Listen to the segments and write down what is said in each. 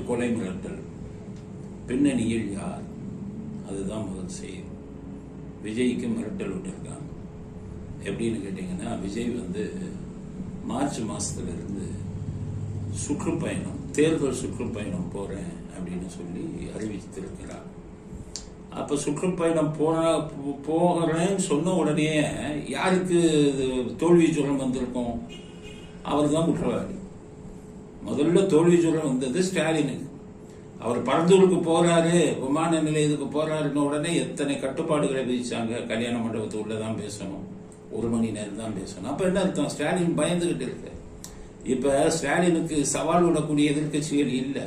கொலை மிரட்டல். பின்னணியில் யார்? அதுதான் முதல் செய்தி விஜய்க்கு மிரட்டல் விட்டுருக்காங்க. எப்படின்னு கேட்டிங்கன்னா விஜய் வந்து மார்ச் மாதத்துலேருந்து சுற்றுப்பயணம் தேர்தல் சுற்றுப்பயணம் போகிறேன் அப்படின்னு சொல்லி அறிவித்திருக்கிறார். அப்போ சுற்றுப்பயணம் போன போகிறேன்னு சொன்ன உடனே யாருக்கு இது தோல்வி ஜுரம் வந்திருக்கும்? அவர் தான் குற்றவாளி. முதல்ல தோல்வி சூழல் வந்தது ஸ்டாலினுக்கு. அவர் பரந்தூருக்கு போறாரு விமான நிலையத்துக்கு போறாருன்னு உடனே எத்தனை கட்டுப்பாடுகளை விதிச்சாங்க? கல்யாண மண்டபத்து உள்ளே தான் பேசணும். ஒரு மணி நேரம் தான் பேசணும். அப்ப என்ன அர்த்தம்? ஸ்டாலின் பயந்துகிட்டு இருக்கு. இப்ப ஸ்டாலினுக்கு சவால் விடக்கூடிய எதிர்க்கட்சிகள் இல்லை.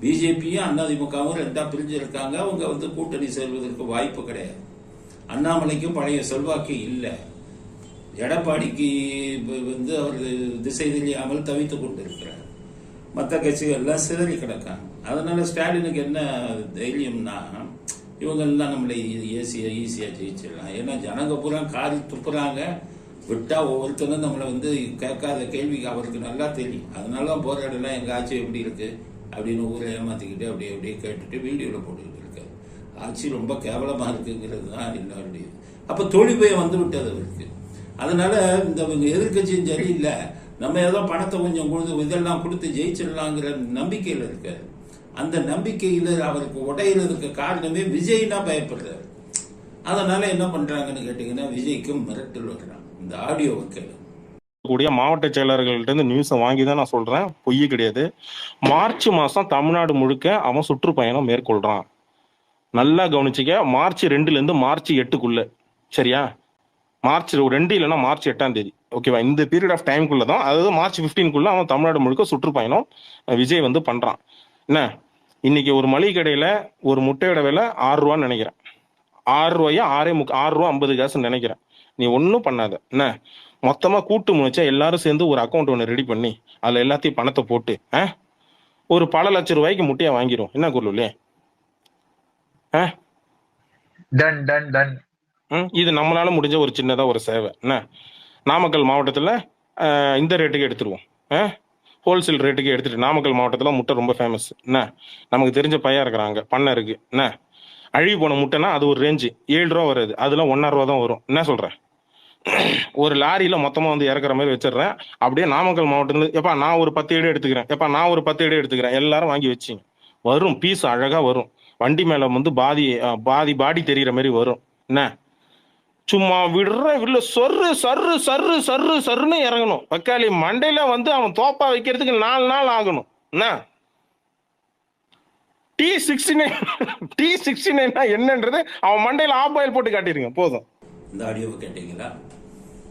பிஜேபியும் அதிமுகவும் ரெண்டா பிரிஞ்சு இருக்காங்க அவங்க வந்து கூட்டணி செல்வதற்கு வாய்ப்பு கிடையாது. அண்ணாமலைக்கும் பழைய செல்வாக்கு இல்லை. எடப்பாடிக்கு வந்து அவர் திசை தெரியாமல் தவித்து கொண்டிருக்கிறார். மற்ற கட்சிகள் எல்லாம் சிதறி கிடக்காங்க. அதனால ஸ்டாலினுக்கு என்ன தைரியம்னா இவங்கெல்லாம் நம்மளை ஈஸியா ஈஸியா ஜெயிச்சிடலாம். ஏன்னா ஜனங்க பூரா காரி துப்புறாங்க. விட்டா ஒவ்வொருத்தரும் நம்மளை வந்து கேட்காத கேள்விக்கு அவருக்கு நல்லா தெரியும். அதனால போராடலாம் எங்க ஆட்சி எப்படி இருக்கு அப்படின்னு ஊரை ஏமாத்திக்கிட்டு அப்படியே அப்படியே கேட்டுட்டு வீடியோல போட்டுக்கிட்டு இருக்காரு. ஆட்சி ரொம்ப கேவலமா இருக்குங்கிறது தான் எல்லாருடைய அப்ப தொழில் பயம் வந்து விட்டது அவருக்கு. அதனால இந்த எதிர்கட்சியும் சரி சரியில்லை. நம்ம ஏதோ பணத்தை கொஞ்சம் கொடுத்து இதெல்லாம் கொடுத்து ஜெயிச்சிடலாங்கிற நம்பிக்கையில் இருக்காரு. அந்த நம்பிக்கையில் அவருக்கு உடையிறதுக்கு காரணமே விஜய்னா பயப்படுறாரு. அதனால என்ன பண்றாங்கன்னு கேட்டீங்கன்னா விஜய்க்கும் மிரட்டல் வர்றாங்க இந்த ஆடியோவை கேளு. கூடிய மாவட்ட செயலர்கள்ட்ட இருந்து நியூஸை வாங்கி தான் நான் சொல்றேன். பொய் கிடையாது. மார்ச் மாசம் தமிழ்நாடு முழுக்க அவன் சுற்றுப்பயணம் மேற்கொள்றான். நல்லா கவனிச்சுக்க மார்ச் ரெண்டுல இருந்து மார்ச் எட்டுக்குள்ள. சரியா? மார்ச் ரெண்டு இல்லைன்னா மார்ச் எட்டாம் தேதி. ஓகேவா இந்த பீரியட் ஆஃப் டைம்குள்ள தான் அதாவது மார்ச் 15 அவன் தமிழ்நாடு முழுக்க சுற்றுப்பயணம் விஜய் வந்து பண்றான். என்ன? இன்னைக்கு ஒரு மளிகை கடையில ஒரு முட்டையோட விலை ஆறு ரூபான்னு நினைக்கிறேன். ஆறு ரூபாயா? ஆறே முக் ஆறு ரூபா ஐம்பது காசுன்னு நினைக்கிறேன். நீ ஒன்றும் பண்ணாத. என்ன? மொத்தமா கூட்டு முடிச்சா எல்லாரும் சேர்ந்து ஒரு அக்கௌண்ட் ஒன்று ரெடி பண்ணி அதுல எல்லாத்தையும் பணத்தை போட்டு ஆ ஒரு பல லட்சம் ரூபாய்க்கு முட்டையை வாங்கிடும் என்ன குருளே ஆ டன் டன் டன் இது நம்மளால முடிஞ்ச ஒரு சின்னதா ஒரு சேவை. என்ன? நாமக்கல் மாவட்டத்துல இந்த ரேட்டுக்கு எடுத்துருவோம். ஹோல்சேல் ரேட்டுக்கு எடுத்துட்டு நாமக்கல் மாவட்டத்துல முட்டை ரொம்ப ஃபேமஸ் என்ன? நமக்கு தெரிஞ்ச பையன் இருக்கிறாங்க பண்ணை இருக்கு. என்ன? அழுகி போன முட்டைனா அது ஒரு ரேஞ்சு ஏழு ரூபா வருது. அதெல்லாம் ஒன்னரை ரூபா தான் வரும். என்ன சொல்றேன்? ஒரு லாரியில மொத்தமா வந்து இறக்குற மாதிரி வச்சிடுறேன். அப்படியே நாமக்கல் மாவட்டத்துல எப்பா நான் ஒரு பத்து ஏடு எடுத்துக்கிறேன். எப்பா நான் ஒரு பத்து ஏடு எடுத்துக்கிறேன். எல்லாரும் வாங்கி வச்சிங்க. வரும். பீஸ் அழகா வரும். வண்டி மேல வந்து பாதி பாதி பாடி தெரிகிற மாதிரி வரும். என்ன? சும்மா விடுற வில்ல சொர்ரு சர்ரு சர்ரு சர்ரு சர்ருன்னு இறங்கணும். வக்காளி மண்டையில வந்து அவன் தோப்பா வைக்கிறதுக்கு நாலு நாள் ஆகணும். என்ன? D sixty nine D sixty நைன்னா என்னன்றது அவன் மண்டையில ஆஃப் ஆயில் போட்டு காட்டிருங்க போதும். இந்த ஆடியோவை கேட்டீங்களா?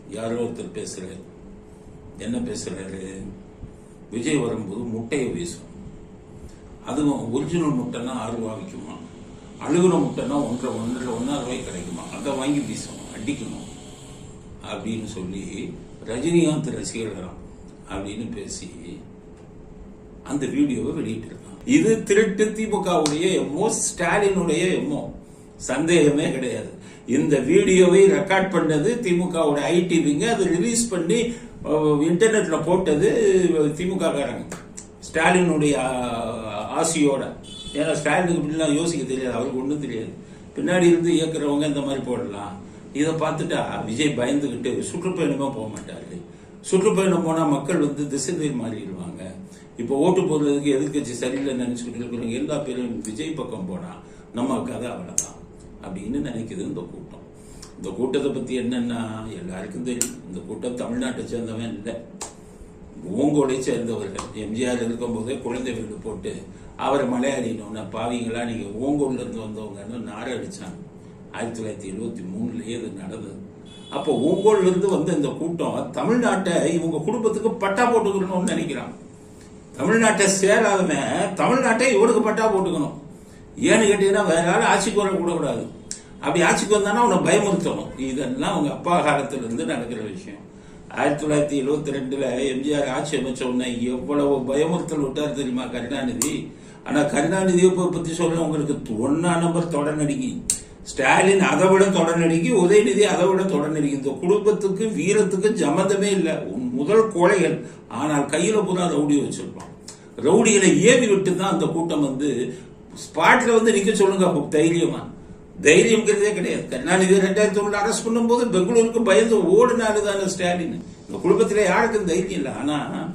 யாரோ ஒருத்தர் பேசுறாரு. என்ன பேசுறாரு? விஜய் வரும்போது முட்டையை வீசும். அதுவும் ஒரிஜினல் முட்டைன்னா ஆறு ரூபா விற்குமா அழுகுற முட்டைன்னா ஒன்றரை ஒன்றரை ஒன்றரை ரூபாய் கிடைக்குமா? அதை வாங்கி வீசணும் அடிக்கணும். அப்படின்னு சொல்லி ரஜினிகாந்த் ரசிகர்களாம் அப்படின்னு பேசி அந்த வீடியோவை வெளியிட்டிருக்கான் இது திருட்டு திமுகவுடைய எம்மோ ஸ்டாலினுடைய எம்மோ சந்தேகமே கிடையாது. இந்த வீடியோவை ரெக்கார்ட் பண்ணது திமுகவுடைய ஐடி விங்க அதை ரிலீஸ் பண்ணி இன்டர்நெட்டில் போட்டது திமுக காரங்க ஸ்டாலினுடைய ஆசியோட. ஏன்னா ஸ்டாலினுக்கு முன்னாடி யோசிக்க தெரியாது அவருக்கு ஒன்றும் தெரியாது. பின்னாடி இருந்து இயக்குறவங்க இந்த மாதிரி போடலாம். இதை பார்த்துட்டா விஜய் பயந்துக்கிட்டு சுற்றுப்பயணமாக போக மாட்டார். சுற்றுப்பயணம் போனால் மக்கள் வந்து திசை தெரியும் மாறிடுவாங்க. இப்போ ஓட்டு போடுறதுக்கு எதிர்கட்சி சரியில்லைன்னு நினச்சிக்கிட்டு இருக்கிறவங்க எல்லா பேரும் விஜய் பக்கம் போனால் நம்ம கதை அவ்வளோதான் அப்படின்னு நினைக்குது இந்த கூட்டம். இந்த கூட்டத்தை பற்றி என்னென்னா எல்லாருக்கும் தெரியும். இந்த கூட்டம் தமிழ்நாட்டை சேர்ந்தவன் இல்லை. ஓங்கோடை சேர்ந்தவர்கள். எம்ஜிஆர் இருக்கும்போதே குழந்தை வீடு போட்டு அவரை மலையாளினோன்னா பாவிங்களா நீங்கள் ஓங்கோல்லேருந்து வந்தவங்கன்னு நார அடித்தாங்க ஆயிரத்தி தொள்ளாயிரத்தி எழுபத்தி மூணுலேயே இது நடந்தது. அப்போ ஓங்கோல்லேருந்து வந்த இந்த கூட்டம் தமிழ்நாட்டை இவங்க குடும்பத்துக்கு பட்டா போட்டுக்கணும்னு நினைக்கிறான். தமிழ்நாட்டை சேராதவன் தமிழ்நாட்டை இவனுக்கு பட்டா போட்டுக்கணும். ஏன்னு கேட்டீங்கன்னா வேற யாரும் ஆட்சிக்கு வர அப்படி ஆட்சிக்கு வந்தானா அவனை பயமுறுத்தணும். இதெல்லாம் அவங்க அப்பா காலத்துலேருந்து நடக்கிற விஷயம். ஆயிரத்தி தொள்ளாயிரத்தி எழுபத்தி ரெண்டுல எம்ஜிஆர் ஆட்சி அமைச்ச உடனே எவ்வளவு பயமுறுத்தல் விட்டார் தெரியுமா கருணாநிதி? ஆனா கருணாநிதியை பத்தி சொல்ல உங்களுக்கு. ஒன்னா நம்பர் தொடர்நடிகை ஸ்டாலின் அதை விட தொடர்நடிக்கு உதயநிதி அதை விட தொடர்நடிக்கு இந்த குடும்பத்துக்கு வீரத்துக்கு ஜமதமே இல்லை. முதல் கோழைகள். ஆனால் கையில பூரா ரவுடி வச்சிருப்பான். ரவுடிகளை ஏவி விட்டு தான் அந்த கூட்டம் வந்து ஸ்பாட்ல வந்து நிக்க சொல்லுங்க அப்போ தைரியமா. தைரியம்ங்கிறதே கிடையாது. கருணாநிதி ரெண்டாயிரத்தி ஒண்ணுல அரெஸ்ட் பண்ணும்போது பெங்களூருக்கு பயந்து ஓடினாரு தானே ஸ்டாலின். இந்த குடும்பத்தில் யாருக்கும் தைரியம் இல்லை. ஆனால்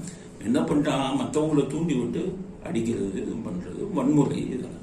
என்ன பண்ணுறான் மற்றவங்களை தூண்டி விட்டு அடிக்கிறது இது பண்ணுறது வன்முறை இதெல்லாம்.